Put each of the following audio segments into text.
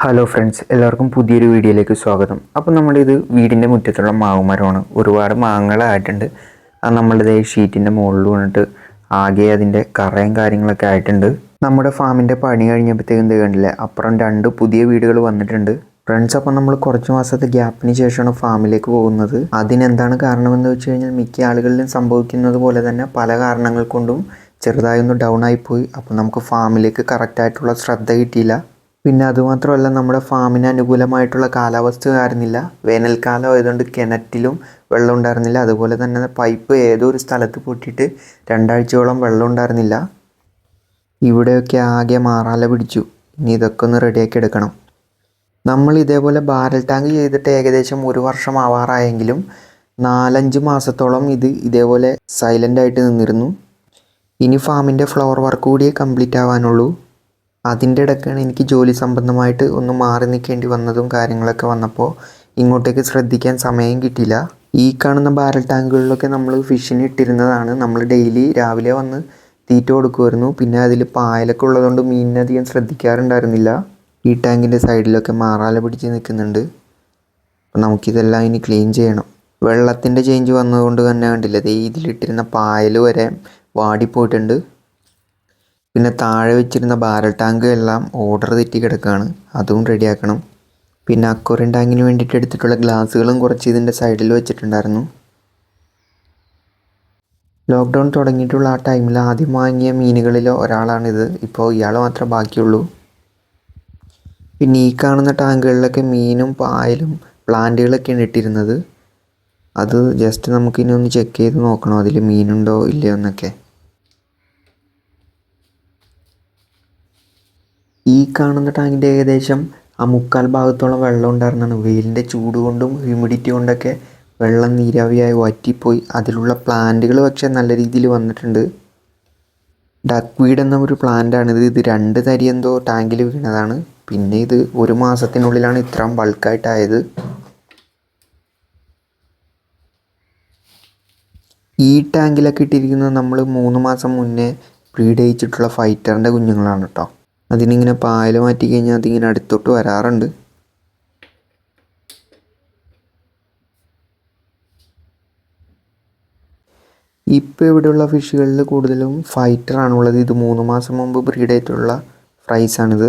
Hello friends എല്ലാവർക്കും പുതിയൊരു വീഡിയോയിലേക്ക് സ്വാഗതം. അപ്പോൾ നമ്മളിത് വീടിന്റെ മുറ്റത്തുള്ള മാവ് മരമാണ് ഒരുപാട് മാങ്ങകളായിട്ടുണ്ട്. അത് നമ്മളിത് ഷീറ്റിന്റെ മുകളിൽ വന്നിട്ട് ആകെ അതിന്റെ കറയും കാര്യങ്ങളൊക്കെ ആയിട്ടുണ്ട്. നമ്മുടെ ഫാമിന്റെ പണി കഴിഞ്ഞപ്പോഴത്തേക്കും കണ്ടില്ലേ? അപ്പുറം രണ്ട് പുതിയ വീടുകൾ വന്നിട്ടുണ്ട്. ഫ്രണ്ട്സ് അപ്പം നമ്മൾ കുറച്ച് മാസത്തെ ഗ്യാപ്പിന് ശേഷമാണ് ഫാമിലേക്ക് പോകുന്നത്. അതിനെന്താണ് കാരണമെന്ന് വെച്ച് കഴിഞ്ഞാൽ മിക്ക ആളുകളിലും സംഭവിക്കുന്നത് പോലെ തന്നെ പല കാരണങ്ങൾ കൊണ്ടും ചെറുതായി ഒന്ന് ഡൗൺ ആയിപ്പോയി അപ്പം നമുക്ക് ഫാമിലേക്ക് കറക്റ്റായിട്ടുള്ള ശ്രദ്ധ കിട്ടിയില്ല. പിന്നെ അതുമാത്രമല്ല നമ്മുടെ ഫാമിന് അനുകൂലമായിട്ടുള്ള കാലാവസ്ഥ ആയിരുന്നില്ല വേനൽക്കാലം ആയതുകൊണ്ട് കിണറ്റിലും വെള്ളം ഉണ്ടായിരുന്നില്ല. അതുപോലെ തന്നെ പൈപ്പ് ഏതോ ഒരു സ്ഥലത്ത് പൊട്ടിയിട്ട് രണ്ടാഴ്ചയോളം വെള്ളം ഉണ്ടായിരുന്നില്ല. ഇവിടെയൊക്കെ ആകെ മാറാല പിടിച്ചു. ഇനി ഇതൊക്കെ ഒന്ന് റെഡിയാക്കി എടുക്കണം. നമ്മൾ ഇതേപോലെ ബാരൽ ടാങ്ക് ചെയ്തിട്ട് ഏകദേശം ഒരു വർഷം ആവാറായെങ്കിലും നാലഞ്ച് മാസത്തോളം ഇത് ഇതേപോലെ സൈലന്റ് ആയിട്ട് നിന്നിരുന്നു. ഇനി ഫാമിന്റെ ഫ്ലവർ വർക്ക് കൂടിയേ കംപ്ലീറ്റ് ആവാനുള്ളൂ. അതിന്റെ ഇടയ്ക്കാണ് എനിക്ക് ജോലി സംബന്ധമായിട്ട് ഒന്ന് മാറി നിൽക്കേണ്ടി വന്നതും കാര്യങ്ങളൊക്കെ വന്നപ്പോൾ ഇങ്ങോട്ടേക്ക് ശ്രദ്ധിക്കാൻ സമയം കിട്ടിയില്ല. ഈ കാണുന്ന ബാരൽ ടാങ്കുകളിലൊക്കെ നമ്മൾ ഫിഷിന് ഇട്ടിരുന്നതാണ്. നമ്മൾ ഡെയിലി രാവിലെ വന്ന് തീറ്റ കൊടുക്കുമായിരുന്നു. പിന്നെ അതിൽ പായലൊക്കെ ഉള്ളതുകൊണ്ട് മീനിനധികം ശ്രദ്ധിക്കാറുണ്ടായിരുന്നില്ല. ഈ ടാങ്കിന്റെ സൈഡിലൊക്കെ മാറാല പിടിച്ച് നിൽക്കുന്നുണ്ട്. അപ്പം നമുക്കിതെല്ലാം ഇനി ക്ലീൻ ചെയ്യണം. വെള്ളത്തിന്റെ ചേഞ്ച് വന്നതുകൊണ്ട് തന്നെ കണ്ടില്ല ഇതിലിട്ടിരുന്ന പായൽ വരെ വാടിപ്പോയിട്ടുണ്ട്. പിന്നെ താഴെ വെച്ചിരുന്ന ബാരൽ ടാങ്ക് എല്ലാം ഓർഡർ തെറ്റി കിടക്കുകയാണ് അതും റെഡിയാക്കണം. പിന്നെ അക്വറിയം ടാങ്കിന് വേണ്ടിയിട്ട് എടുത്തിട്ടുള്ള ഗ്ലാസ്സുകളും കുറച്ച് ഇതിന്റെ സൈഡിൽ വെച്ചിട്ടുണ്ടായിരുന്നു. ലോക്ക്ഡൗൺ തുടങ്ങിയിട്ടുള്ള ആ ടൈമിൽ ആദ്യം വാങ്ങിയ മീനുകളിൽ ഒരാളാണിത്. ഇപ്പോൾ ഇയാൾ മാത്രമേ ബാക്കിയുള്ളൂ. പിന്നെ ഈ കാണുന്ന ടാങ്കുകളിലൊക്കെ മീനും പായലും പ്ലാന്റുകളൊക്കെയാണ് ഇട്ടിരുന്നത്. അത് ജസ്റ്റ് നമുക്കിനി ഒന്ന് ചെക്ക് ചെയ്ത് നോക്കണം അതിൽ മീനുണ്ടോ ഇല്ലയോ എന്നൊക്കെ. ഈ കാണുന്ന ടാങ്കിന്റെ ഏകദേശം ആ മുക്കാൽ ഭാഗത്തോളം വെള്ളം ഉണ്ടായിരുന്നാണ് വെയിലിന്റെ ചൂട് കൊണ്ടും ഹ്യൂമിഡിറ്റി കൊണ്ടൊക്കെ വെള്ളം നീരാവിയായി വറ്റിപ്പോയി. അതിലുള്ള പ്ലാന്റുകൾ പക്ഷേ നല്ല രീതിയിൽ വന്നിട്ടുണ്ട്. ഡക്ക് വീഡ് എന്ന ഒരു പ്ലാന്റാണിത് ഇത് രണ്ട് തരി എന്തോ ടാങ്കിൽ വീണതാണ്. പിന്നെ ഇത് ഒരു മാസത്തിനുള്ളിലാണ് ഇത്രയും ബൾക്കായിട്ടായത് ഈ ടാങ്കിലൊക്കെ ഇട്ടിരിക്കുന്നത് നമ്മൾ മൂന്ന് മാസം മുന്നേ ബ്രീഡ് ചെയ്യിച്ചിട്ടുള്ള ഫൈറ്ററിന്റെ കുഞ്ഞുങ്ങളാണ് കേട്ടോ അതിനിങ്ങനെ പായൽ മാറ്റി കഴിഞ്ഞാൽ അതിങ്ങനെ അടുത്തോട്ട് വരാറുണ്ട്. ഇപ്പോൾ ഇവിടെയുള്ള ഫിഷുകളിൽ കൂടുതലും ഫൈറ്റർ ആണുള്ളത് ഇത് മൂന്ന് മാസം മുമ്പ് ബ്രീഡ് ആയിട്ടുള്ള ഫ്രൈസ് ആണിത്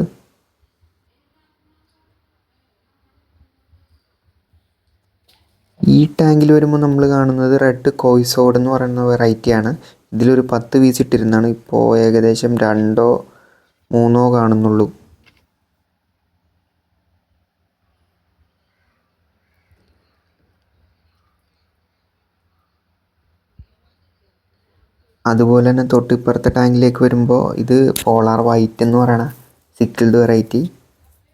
ഈ ടാങ്കിൽ വരുമ്പോൾ നമ്മൾ കാണുന്നത് റെഡ് കോയിസോഡ് എന്ന് പറയുന്ന വെറൈറ്റിയാണ്. ഇതിലൊരു പത്ത് പീസ് ഇട്ടിരുന്നാണ് ഇപ്പോൾ ഏകദേശം രണ്ടോ മൂന്നോ കാണുന്നുള്ളൂ. അതുപോലെ തന്നെ തൊട്ടിപ്പുറത്തെ ടാങ്കിലേക്ക് വരുമ്പോൾ ഇത് പോളാർ വൈറ്റ് എന്ന് പറയണ സിക്കിൾഡ് വെറൈറ്റി.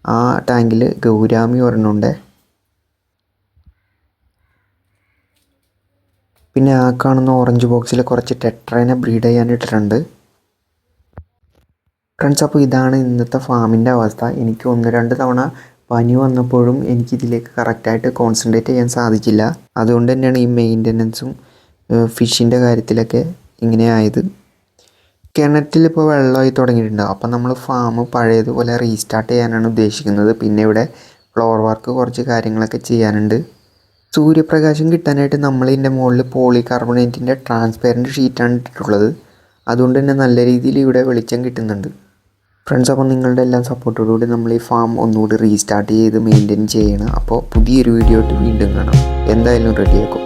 ആ ടാങ്കിൽ ഗൗരാമി ഒരെണ്ണമുണ്ട്. പിന്നെ ആ കാണുന്ന ഓറഞ്ച് ബോക്സിൽ കുറച്ച് ടെട്രേനെ ബ്രീഡ് ചെയ്യാനിട്ടിട്ടുണ്ട് ഫ്രണ്ട്സ് അപ്പോൾ ഇതാണ് ഇന്നത്തെ ഫാമിന്റെ അവസ്ഥ. എനിക്ക് ഒന്ന് രണ്ട് തവണ പനി വന്നപ്പോഴും എനിക്ക് ഇതിലേക്ക് കറക്റ്റായിട്ട് കോൺസെൻട്രേറ്റ് ചെയ്യാൻ സാധിച്ചില്ല. അതുകൊണ്ട് തന്നെയാണ് ഈ മെയിന്റനൻസും ഫിഷിന്റെ കാര്യത്തിലൊക്കെ ഇങ്ങനെ ആയത്. കിണറ്റിൽ ഇപ്പോൾ വെള്ളമായി തുടങ്ങിയിട്ടുണ്ട്. അപ്പോൾ നമ്മൾ ഫാം പഴയതുപോലെ റീസ്റ്റാർട്ട് ചെയ്യാനാണ് ഉദ്ദേശിക്കുന്നത്. പിന്നെ ഇവിടെ ഫ്ലോർ വർക്ക് കുറച്ച് കാര്യങ്ങളൊക്കെ ചെയ്യാനുണ്ട്. സൂര്യപ്രകാശം കിട്ടാനായിട്ട് നമ്മൾ ഇതിന്റെ മുകളിൽ പോളി കാർബണേറ്റിന്റെ ട്രാൻസ്പെറന്റ് ഷീറ്റാണ് ഇട്ടിട്ടുള്ളത്. അതുകൊണ്ട് തന്നെ നല്ല രീതിയിൽ ഇവിടെ വെളിച്ചം കിട്ടുന്നുണ്ട്. ഫ്രണ്ട്സ് അപ്പോൾ നിങ്ങളുടെ എല്ലാം സപ്പോർട്ടോടുകൂടി നമ്മൾ ഈ ഫാം ഒന്നുകൂടി റീസ്റ്റാർട്ട് ചെയ്ത് മെയിന്റെയിൻ ചെയ്യണം. അപ്പോൾ പുതിയൊരു വീഡിയോ ആയിട്ട് വീണ്ടും കാണാം. എന്തായാലും റെഡിയാക്കും